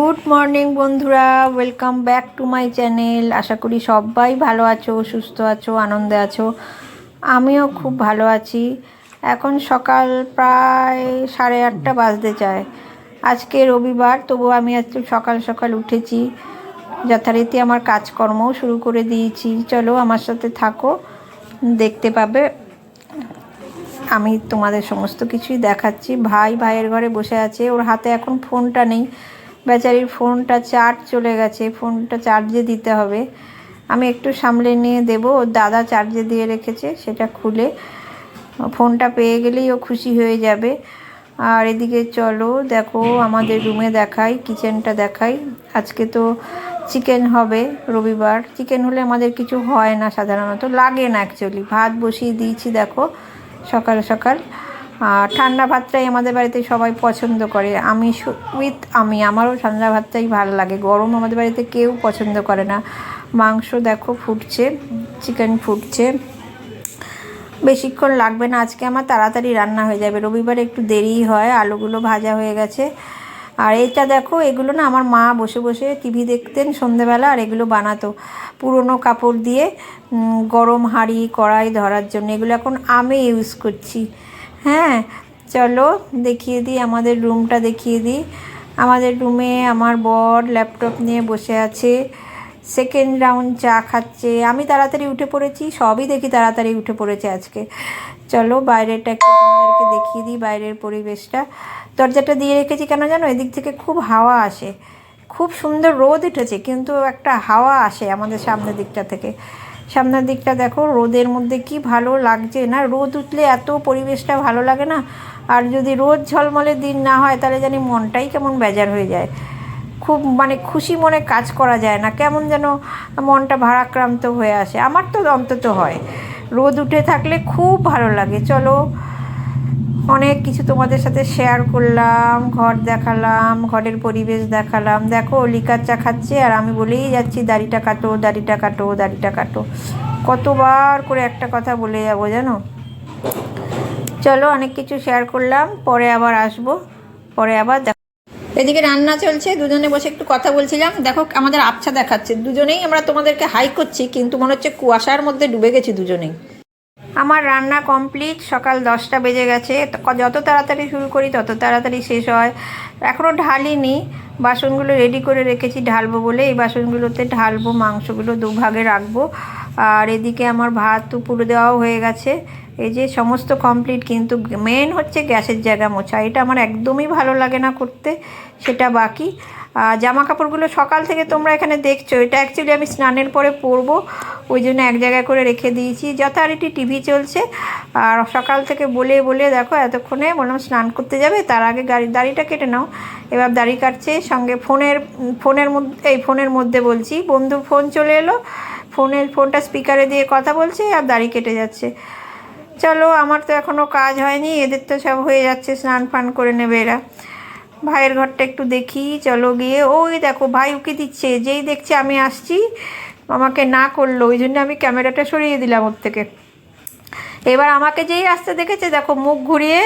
Good morning বন্ধুরা, welcome back to my channel. আশা করি সবাই ভালো আছো, সুস্থ আছো, আনন্দে আছো। আমিও খুব ভালো আছি। এখন সকাল প্রায় সাড়ে আটটা বাজতে চায়। আজকে রবিবার, তবু আমি আজকে সকাল সকাল উঠেছি। যথারীতি আমার কাজকর্মও শুরু করে দিয়েছি। চলো আমার সাথে থাকো, দেখতে পাবে। আমি তোমাদের সমস্ত কিছুই দেখাচ্ছি। ভাই ভাইয়ের ঘরে বসে আছে, ওর হাতে এখন ফোনটা নেই। বেচারির ফোনটা চার্জ চলে গেছে ফোনটা চার্জে দিতে হবে। আমি একটু সামলে নিয়ে দেবো, ওর দাদা চার্জে দিয়ে রেখেছে, সেটা খুলে। ফোনটা পেয়ে গেলেই ও খুশি হয়ে যাবে। আর এদিকে চলো, দেখো আমাদের রুমে দেখাই কিচেনটা দেখাই। আজকে তো চিকেন হবে রবিবার। চিকেন হলে আমাদের কিছু হয় না সাধারণত, লাগে না অ্যাকচুয়ালি ভাত বসিয়ে দিয়েছি, দেখো, সকাল সকাল। ঠান্ডা ভাতটাই আমাদের বাড়িতে সবাই পছন্দ করে। আমি উইথ আমি, আমারও ঠান্ডা ভাতটাই ভালো লাগে। গরম আমাদের বাড়িতে কেউ পছন্দ করে না। মাংস দেখো ফুটছে চিকেন ফুটছে। বেশিক্ষণ লাগবে না, আজকে আমার তাড়াতাড়ি রান্না হয়ে যাবে। রবিবারে একটু দেরি হয়, আলুগুলো ভাজা হয়ে গেছে। আর এটা দেখো, এগুলো না আমার মা বসে বসে টিভি দেখতেন সন্ধেবেলা, আর এগুলো বানাতো। পুরনো কাপড় দিয়ে গরম হাঁড়ি, কড়াই ধরার জন্য। এগুলো এখন আমি ইউজ করছি। হ্যাঁ চলো দেখিয়ে দিই, আমাদের রুমটা দেখিয়ে দিই। আমাদের রুমে আমার বর ল্যাপটপ নিয়ে বসে আছে। সেকেন্ড রাউন্ড চা খাচ্ছে। আমি তাড়াতাড়ি উঠে পড়েছি, সবই দেখি তাড়াতাড়ি উঠে পড়েছে আজকে। চলো বাইরেটা একটু তোমাদেরকে দেখিয়ে দিই, বাইরের পরিবেশটা। দরজাটা দিয়ে রেখেছি কেন জানো? এদিক থেকে খুব হাওয়া আসে। খুব সুন্দর রোদ উঠেছে, কিন্তু একটা হাওয়া আসে আমাদের সামনের দিকটা থেকে। সামনের দিকটা দেখো, রোদের মধ্যে কি ভালো লাগছে না? রোদ উঠলে এত পরিবেশটা ভালো লাগে না? আর যদি রোদ ঝলমলে দিন না হয়, তাহলে জানি মনটাই কেমন বেজার হয়ে যায়। খুব মানে খুশি মনে কাজ করা যায় না। কেমন যেন মনটা ভারাক্রান্ত হয়ে আসে। আমার তো অন্তত হয়। রোদ উঠে থাকলে খুব ভালো লাগে। চলো অনেক কিছু তোমাদের সাথে শেয়ার করলাম, ঘর দেখালাম, ঘরের পরিবেশ দেখালাম। দেখো, লিকার চা খাচ্ছে আর আমি বলেই যাচ্ছি, দাড়িটা কাটো দাড়িটা কাটো দাড়িটা কাটো। কতবার করে একটা কথা বলে যাব জানো? চলো অনেক কিছু শেয়ার করলাম, পরে আবার আসব, পরে আবার দেখ। এদিকে রান্না চলছে, দুজনে বসে একটু কথা বলছিলাম। দেখো, আমাদের আবছা দেখাচ্ছে। দুজনেই আমরা তোমাদেরকে হাই করছি, কিন্তু মনে হচ্ছে কুয়াশার মধ্যে ডুবে গেছি দুজনেই। আমার রান্না কমপ্লিট, সকাল দশটা বেজে গেছে। যত তাড়াতাড়ি শুরু করি, তত তাড়াতাড়ি শেষ হয়। এখনও ঢালিনি, বাসনগুলো রেডি করে রেখেছি ঢালবো বলে। এই বাসনগুলোতে ঢালবো, মাংসগুলো দুভাগে রাখব। আর এদিকে আমার ভাত পুরো দেওয়াও হয়ে গেছে। এই যে সমস্ত কমপ্লিট কিন্তু মেন হচ্ছে গ্যাসের জায়গা মোছা। এটা আমার একদমই ভালো লাগে না করতে, সেটা বাকি। জামা কাপড়গুলো সকাল থেকে তোমরা এখানে দেখছ। এটা অ্যাকচুয়ালি আমি স্নানের পরে পরবো। ওই জন্য এক জায়গায় করে রেখে দিয়েছি। যথারীতি টিভি চলছে। আর সকাল থেকে বলে বলে দেখো, এতক্ষণে বললাম স্নান করতে যাবে। তার আগে গাড়ি, দাড়িটা কেটে নাও। এবার দাড়ি কাটছে। সঙ্গে ফোনের ফোনের মধ্যে, এই ফোনের মধ্যে বলছি, বন্ধু ফোন চলে এলো। ফোনের, ফোনটা স্পিকারে দিয়ে কথা বলছে আর দাড়ি কেটে যাচ্ছে। চলো, আমার তো এখনও কাজ হয়নি। এদের তো সব হয়ে যাচ্ছে, স্নান ফান করে নেবে এরা। ভাইয়ের ঘরটা একটু দেখি, চলো গিয়ে। ওই দেখো, ভাই উকি দিচ্ছে, যেই দেখছে আমি আসছি, আমাকে না করল, ওই জন্য আমি ক্যামেরাটা সরিয়ে দিলাম ওর থেকে। এবার আমাকে যেই আসতে দেখেছে, দেখো মুখ ঘুরিয়ে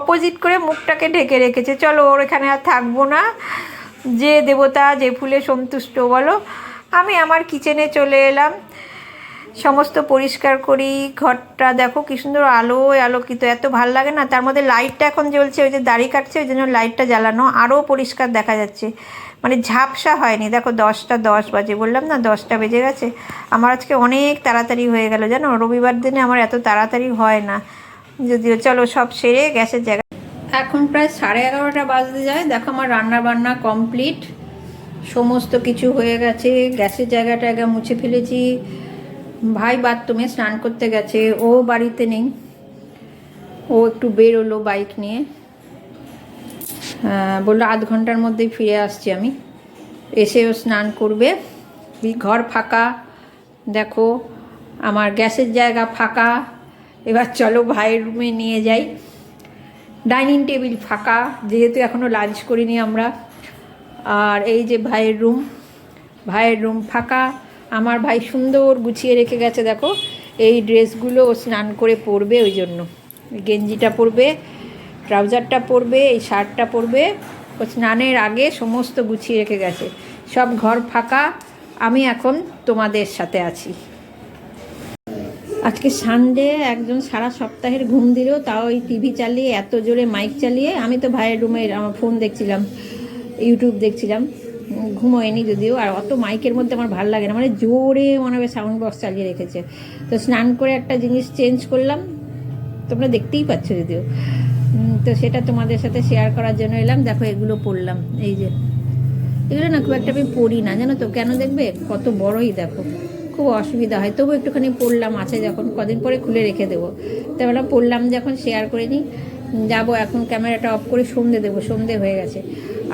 অপোজিট করে মুখটাকে ঢেকে রেখেছে। চলো, ওর এখানে আর থাকব না। যে দেবতা, যে ফুলে সন্তুষ্ট, বলো। আমি আমার কিচেনে চলে এলাম। সমস্ত পরিষ্কার করি, ঘরটা দেখো কি সুন্দর আলো আলোকিত, এত ভালো লাগে না। তার মধ্যে লাইটটা এখন জ্বলছে, ওই যে দাড়ি কাটছে, ওই জন্য লাইটটা জ্বালানো আরও পরিষ্কার দেখা যাচ্ছে। মানে ঝাপসা হয়নি। দেখো দশটা দশ বাজে, বললাম না দশটা বেজে গেছে। আমার আজকে অনেক তাড়াতাড়ি হয়ে গেল, জানো? রবিবার দিনে আমার এত তাড়াতাড়ি হয় না। যদিও চলো সব সেরে গ্যাসের জায়গা এখন প্রায় সাড়ে এগারোটা বাজতে যায়। দেখো আমার রান্না বান্না কমপ্লিট। সমস্ত কিছু হয়ে গেছে, গ্যাসের জায়গাটা টায়গা মুছে ফেলেছি। ভাই বাথরুমে স্নান করতে গেছে, ও বাড়িতে নেই। ও একটু বেরোলো বাইক নিয়ে। বলল আধ ঘণ্টার মধ্যেই ফিরে আসছি আমি। এসেও স্নান করবে। ঘর ফাঁকা, দেখো, আমার গ্যাসের জায়গা ফাঁকা। এবার চলো ভাইয়ের রুমে নিয়ে যাই। ডাইনিং টেবিল ফাঁকা, যেহেতু এখনও লাঞ্চ করিনি আমরা। আর এই যে ভাইয়ের রুম ভাইয়ের রুম ফাঁকা। আমার ভাই সুন্দর গুছিয়ে রেখে গেছে, দেখো। এই ড্রেসগুলো ও স্নান করে পরবে ওই জন্য। গেঞ্জিটা পরবে, ট্রাউজারটা পরবে, এই শার্টটা পরবে। ও স্নানের আগে সমস্ত গুছিয়ে রেখে গেছে। সব ঘর ফাঁকা, আমি এখন তোমাদের সাথে আছি। আজকে সানডে, একজন সারা সপ্তাহের ঘুম দিল, তাও ওই টিভি চালিয়ে, এত জোরে মাইক চালিয়ে, আমি তো ভাইয়ের রুমে, আমার ফোন দেখছিলাম, ইউটিউব দেখছিলাম। ঘুমোয়নি যদিও, আর অত মাইকের মধ্যে আমার ভালো লাগে না। মানে জোরে মনে হবে সাউন্ড বক্স চালিয়ে রেখেছে। তো স্নান করে একটা জিনিস চেঞ্জ করলাম। তোমরা দেখতেই পাচ্ছ যদিও। তো সেটা তোমাদের সাথে শেয়ার করার জন্য এলাম। দেখো, এগুলো পড়লাম। এই যে, এগুলো না খুব একটা আমি পড়ি না। জানো তো, কেন দেখবে? কত বড়ই দেখো। খুব অসুবিধা হয়। তবু একটুখানি পড়লাম। আছে যখন, কদিন পরে খুলে রেখে দেবো। তো বললাম পড়লাম যখন শেয়ার করে নিই। যাব এখন ক্যামেরাটা অফ করে সন্ধে দেবো সন্ধে হয়ে গেছে।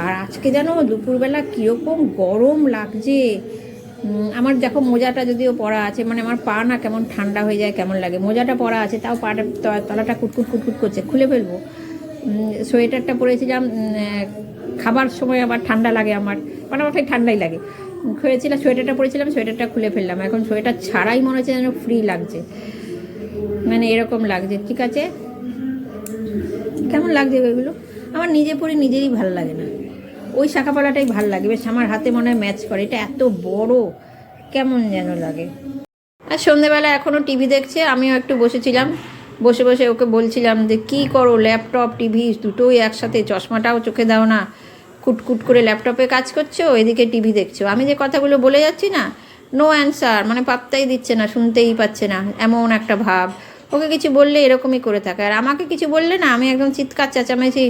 আর আজকে জানো দুপুরবেলা কীরকম গরম লাগছে। আমার দেখো মোজাটা যদিও পরা আছে মানে আমার পা না কেমন ঠান্ডা হয়ে যায় কেমন লাগে। মোজাটা পরা আছে তাও পাটা তলাটা কুটকুট কুটকুট করছে খুলে ফেলব। সোয়েটারটা পরেছিলাম খাবার সময় আবার ঠান্ডা লাগে আমার মানে আমার ঠান্ডাই লাগে। উম, খুলেছিলাম সোয়েটারটা পরেছিলাম সোয়েটারটা খুলে ফেললাম। এখন সোয়েটার ছাড়াই মনে হচ্ছে যেন ফ্রি লাগছে। মানে এরকম লাগছে ঠিক আছে? কেমন লাগছে ওইগুলো আমার নিজে পরে নিজেরই ভালো লাগে না। ওই শাখাপালাটাই ভালো লাগে। বেশ, আমার হাতে মনে হয় ম্যাচ করে। এটা এত বড়, কেমন যেন লাগে। আর সন্ধেবেলা এখনও টিভি দেখছে, আমিও একটু বসেছিলাম। বসে বসে ওকে বলছিলাম যে, কী করো ল্যাপটপ টিভি দুটোই একসাথে। চশমাটাও চোখে দাও না। কুটকুট করে ল্যাপটপে কাজ করছ, এদিকে টিভি দেখছ। আমি যে কথাগুলো বলে যাচ্ছি না নো অ্যান্সার মানে পাত্তাই দিচ্ছে না, শুনতেই পাচ্ছে না। এমন একটা ভাব। ওকে কিছু বললে এরকমই করে থাকে। আর আমাকে কিছু বললে না, আমি একদম চিৎকার চেঁচামেচি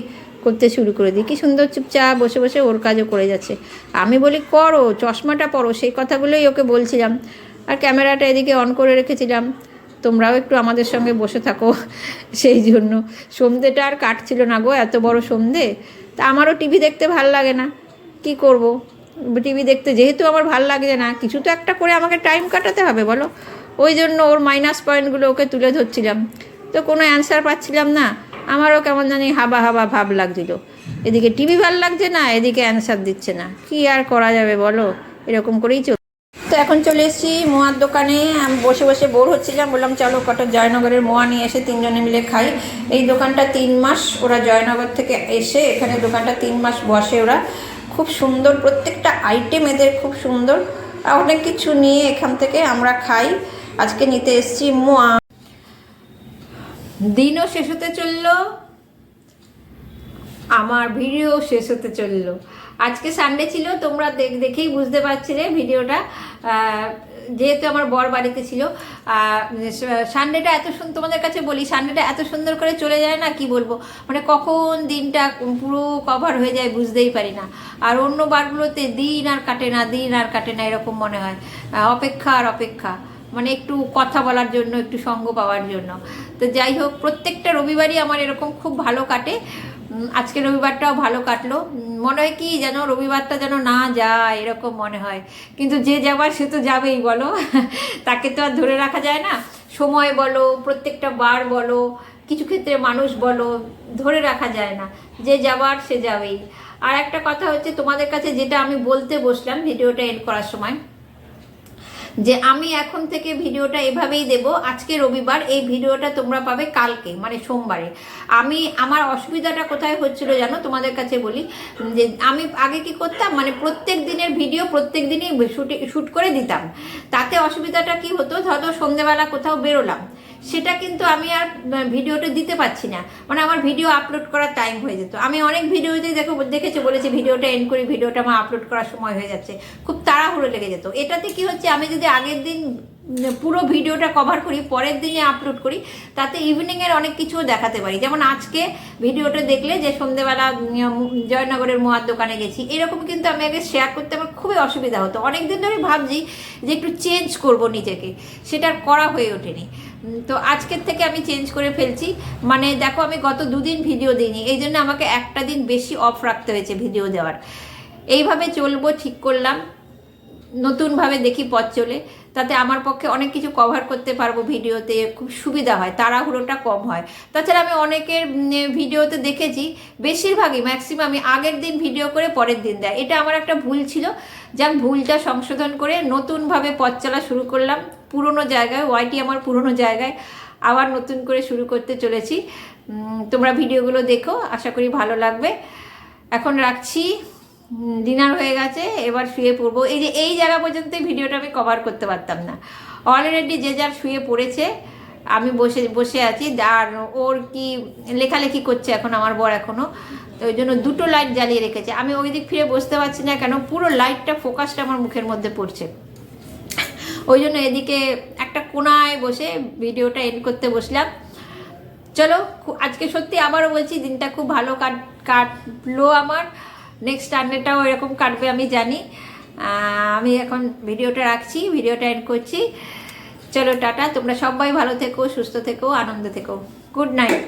করতে শুরু করে দিই। কি সুন্দর চুপচাপ বসে বসে ওর কাজও করে যাচ্ছে। আমি বলি, করো, চশমাটা পরো। সেই কথাগুলোই ওকে বলছিলাম। আর ক্যামেরাটা এদিকে অন করে রেখেছিলাম। তোমরাও একটু আমাদের সঙ্গে বসে থাকো সেই জন্য। সন্ধেটা আর কাটছিল না গো, এত বড় সন্ধে তা আমারও টিভি দেখতে ভালো লাগে না। কি করব? টিভি দেখতে যেহেতু আমার ভালো লাগছে না, কিছু তো একটা করে আমাকে টাইম কাটাতে হবে, বলো? ওই জন্য ওর মাইনাস পয়েন্টগুলো ওকে তুলে ধরছিলাম। তো কোনো অ্যান্সার পাচ্ছিলাম না। আমারও কেমন জানি হাবা হাবা ভাব লাগছিল। এদিকে টিভি ভালো লাগছে না, এদিকে অ্যান্সার দিচ্ছে না। কি আর করা যাবে বলো? এরকম করেই চল তো এখন চলে এসেছি মোয়ার দোকানে। আমি বসে বসে বোর হচ্ছিলাম। বললাম, চলো কটা জয়নগরের মোয়া নিয়ে এসে তিনজনে মিলে খাই। এই দোকানটা তিন মাস ওরা জয়নগর থেকে এসে এখানে দোকানটা তিন মাস বসে ওরা। খুব সুন্দর, প্রত্যেকটা আইটেম এদের খুব সুন্দর। অনেক কিছু নিয়ে এখান থেকে আমরা খাই। আজকে নিতে এসেছি, মোয়া। দিনও শেষ হতে চলল, আমার ভিডিও শেষ হতে চলল। আজকে সানডে ছিল, তোমরা দেখ, দেখেই বুঝতে পারছিলে ভিডিওটা। যেহেতু আমার বর বাড়িতে ছিল সানডেটা এত সুন্দর তোমাদের কাছে বলি সানডেটা এত সুন্দর করে চলে যায় না, কি বলব? মানে কখন দিনটা পুরো কভার হয়ে যায় বুঝতেই পারি না। আর অন্য বারগুলোতে দিন আর কাটে না, দিন আর কাটে না, এরকম মনে হয়। অপেক্ষা আর অপেক্ষা। মানে একটু কথা বলার জন্য, একটু সঙ্গ পাওয়ার জন্য। তো যাই হোক, প্রত্যেকটা রবিবারই আমার এরকম খুব ভালো কাটে। আজকে রবিবারটাও ভালো কাটলো। মনে হয় কি যেন রবিবারটা যেন না যায়, এরকম মনে হয়। কিন্তু যে যাবার সে তো যাবেই, বলো। তাকে তো আর ধরে রাখা যায় না। সময় বলো, প্রত্যেকটা বার বলো, কিছু ক্ষেত্রে মানুষ বলো, ধরে রাখা যায় না। যে যাবার সে যাবেই। আর একটা কথা হচ্ছে, তোমাদের কাছে যেটা আমি বলতে বসলাম, ভিডিওটা এন্ড করার সময় যে আমি এখন থেকে ভিডিওটা এভাবেই দেব। আজকে রবিবার, এই ভিডিওটা তোমরা পাবে কালকে মানে সোমবারে। আমি, আমার অসুবিধাটা কোথায় হচ্ছিল জানো? তোমাদের কাছে বলি, যে আমি আগে কি করতাম মানে প্রত্যেক দিনের ভিডিও প্রত্যেক দিনই শ্যুট করে দিতাম। তাতে অসুবিধাটা কি হতো? ধরো সন্ধেবেলা কোথাও বেরোলাম। সেটা কিন্তু আমি আর ভিডিওটা দিতে পারছি না। মানে আমার ভিডিও আপলোড করার টাইম হয়ে যেত। আমি অনেক ভিডিওতেই দেখো, দেখেছি, বলেছি ভিডিওটা এন্ড করি, ভিডিওটা আমার আপলোড করার সময় হয়ে যাচ্ছে। খুব তাড়াহুড়ো লেগে যেত। এটাতে কি হচ্ছে, আমি যদি আগের দিন পুরো ভিডিওটা কভার করি, পরের দিনে আপলোড করি, তাতে ইভিনিংয়ের অনেক কিছুও দেখাতে পারি। যেমন আজকে ভিডিওটা দেখলে যে সন্ধেবেলা জয়নগরের মোয়ার দোকানে গেছি, এরকম কিন্তু আমি আগে শেয়ার করতে আমার খুবই অসুবিধা হতো। অনেক দিন ধরে ভাবছি যে একটু চেঞ্জ করব নিজেকে। সেটা করা হয়ে ওঠেনি। তো আজকের থেকে আমি চেঞ্জ করে ফেলছি। মানে দেখো, আমি গত দুদিন ভিডিও দিইনি, এই জন্য আমাকে একটা দিন বেশি অফ রাখতে হয়েছে ভিডিও দেওয়ার। এইভাবে চলবো, ঠিক করলাম। নতুনভাবে দেখি পথ চলে। তাতে আমার পক্ষে অনেক কিছু কভার করতে পারব ভিডিওতে খুব সুবিধা হয়, তাড়াহুড়োটা কম হয়। তাছাড়া আমি অনেকের ভিডিওতে দেখেছি, বেশিরভাগই ম্যাক্সিমামই আগের দিন ভিডিও করে পরের দিন দেয়। এটা আমার একটা ভুল ছিল। যে আমি ভুলটা সংশোধন করে নতুনভাবে পথ চলা শুরু করলাম। পুরনো জায়গায়, ওয়াইটি আমার পুরনো জায়গায় আবার নতুন করে শুরু করতে চলেছি। তোমরা ভিডিওগুলো দেখো, আশা করি ভালো লাগবে। এখন রাখছি। ডিনার হয়ে গেছে, এবার শুয়ে পড়ব। এই যে, এই জায়গা পর্যন্ত ভিডিওটা আমি কভার করতে পারতাম না। অলরেডি যে যার শুয়ে পড়েছে, আমি বসে বসে আছি। আর ওর কি লেখালেখি করছে এখন আমার বর এখনও তো ওই জন্য দুটো লাইট জ্বালিয়ে রেখেছে। আমি ওই দিক ফিরে বসতে পারছি না কেন, পুরো লাইটটা ফোকাসটা আমার মুখের মধ্যে পড়ছে। ওই জন্য এদিকে একটা কোনায় বসে ভিডিওটা এন্ড করতে বসলাম। চলো আজকে সত্যি আবারও বলছি, দিনটা খুব ভালো কাট কাটলো আমার। নেক্সট টার্নেটাও এরকম কাটবে, আমি জানি। আমি এখন ভিডিওটা রাখছি, ভিডিওটা এন্ড করছি। চলো, টাটা। তোমরা সবাই ভালো থেকো, সুস্থ থেকো, আনন্দ থেকো। Good night